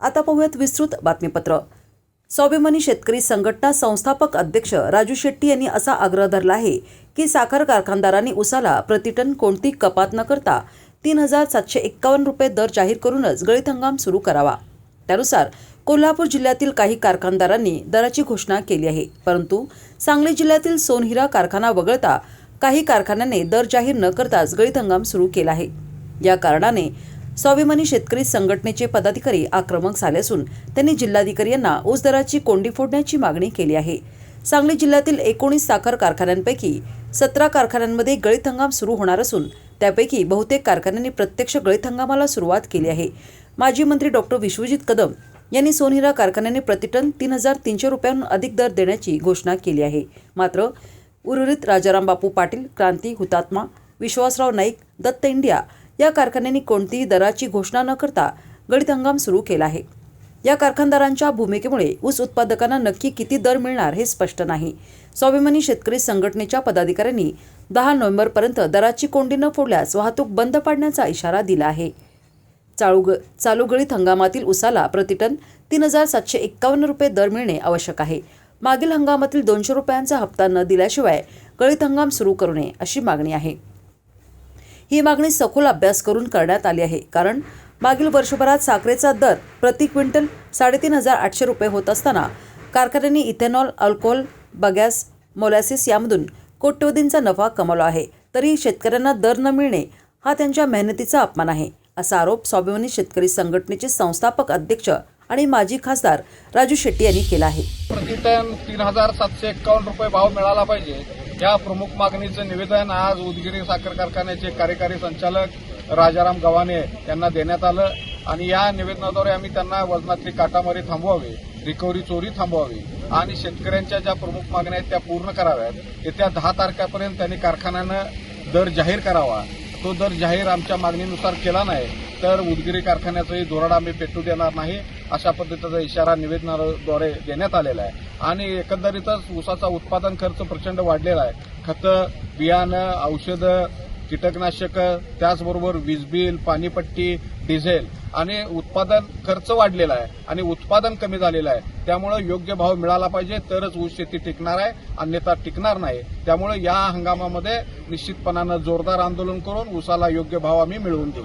आता पाहूयात विस्तृत बातमीपत्र. स्वाभिमानी शेतकरी संघटना संस्थापक अध्यक्ष राजू शेट्टी यांनी असा आग्रह धरला आहे की साखर कारखानदारांनी उसाला प्रतिटन कोणती कपात न करता तीन हजार सातशे एक्कावन्न रुपये दर जाहीर करूनच गळीत हंगाम सुरू करावा. त्यानुसार कोल्हापूर जिल्ह्यातील काही कारखानदारांनी दराची घोषणा केली आहे. परंतु सांगली जिल्ह्यातील सोनहिरा कारखाना वगळता काही कारखान्यांनी दर जाहीर न करताच गळीत हंगाम सुरू केला आहे. या कारणाने स्वाभिमानी शेतकरी संघटनेचे पदाधिकारी आक्रमक झाले असून त्यांनी जिल्हाधिकारी यांना ऊस दराची कोंडी फोडण्याची मागणी केली आहे. सांगली जिल्ह्यातील एकोणीस साखर कारखान्यांपैकी सतरा कारखान्यांमध्ये गळीत हंगाम सुरू होणार असून त्यापैकी बहुतेक कारखान्यांनी प्रत्यक्ष गळीत हंगामाला सुरुवात केली आहे. माजी मंत्री डॉक्टर विश्वजित कदम यांनी सोनहिरा कारखान्याने प्रतिटन तीन हजार तीनशे रुपयांहून अधिक दर देण्याची घोषणा केली आहे. मात्र उर्वरित राजाराम बापू पाटील क्रांती हुतात्मा विश्वासराव नाईक दत्त इंडिया या कारखान्यांनी कोणतीही दराची घोषणा न करता गळीत हंगाम सुरू केला आहे. या कारखानदारांच्या भूमिकेमुळे ऊस उत्पादकांना नक्की किती दर मिळणार हे स्पष्ट नाही. स्वाभिमानी शेतकरी संघटनेच्या पदाधिकाऱ्यांनी दहा नोव्हेंबरपर्यंत दराची कोंडी न फोडल्यास वाहतूक बंद पाडण्याचा इशारा दिला आहे. चाळू ग चालू गळीत हंगामातील उसाला प्रतिटन तीन हजार सातशे एक्कावन्न रुपये दर मिळणे आवश्यक आहे. मागील हंगामातील दोनशे रुपयांचा हप्ता न दिल्याशिवाय गळीत हंगाम सुरू करू नये अशी मागणी आहे. ही मागणी सखोल अभ्यास करून करण्यात आली आहे. कारण मागील वर्षभरात साखरेचा दर प्रति क्विंटल साडेतीन हजार आठशे रुपये होत असताना कारखान्यांनी इथेनॉल अल्कोहोल बगॅस मोलॅसिस यामधून कोट्यवधींचा नफा कमावला आहे. तरी शेतकऱ्यांना दर न मिळणे हा त्यांच्या मेहनतीचा अपमान आहे असा आरोप स्वाभिमानी शेतकरी संघटनेचे संस्थापक अध्यक्ष आणि माजी खासदार राजू शेट्टी यांनी केला आहे. प्रतिटन तीन हजार सातशे एक्कावन्न रुपये भाव मिळाला पाहिजे. या प्रमुख मागणीचं निवेदन आज उदगिरी साखर कारखान्याचे कार्यकारी संचालक राजाराम गव्हाणे यांना देण्यात आलं आणि या निवेदनाद्वारे आम्ही त्यांना वजनातली काटामारी थांबवावी रिकव्हरी चोरी थांबवावी आणि शेतकऱ्यांच्या ज्या प्रमुख मागण्या आहेत त्या पूर्ण कराव्यात. येत्या दहा तारखेपर्यंत त्यांनी कारखान्यानं दर जाहीर करावा. तो दर जाहीर आमच्या मागणीनुसार केला नाही तर उदगिरी कारखान्याचंही धोरण आम्ही पेटू देणार नाही. अशा पद्धतीचा इशारा निवेदनाद्वारे देण्यात आलेला आहे. आणि एकंदरीतच ऊसाचा उत्पादन खर्च प्रचंड वाढलेला आहे. खतं बियाणं औषधं कीटकनाशकं त्याचबरोबर वीज बिल पाणीपट्टी डिझेल आणि उत्पादन खर्च वाढलेला आहे आणि उत्पादन कमी झालेलं आहे. त्यामुळे योग्य भाव मिळाला पाहिजे तरच ऊस शेती टिकणार आहे अन्यथा टिकणार नाही. त्यामुळे या हंगामामध्ये निश्चितपणानं जोरदार आंदोलन करून ऊसाला योग्य भाव आम्ही मिळवून देऊ.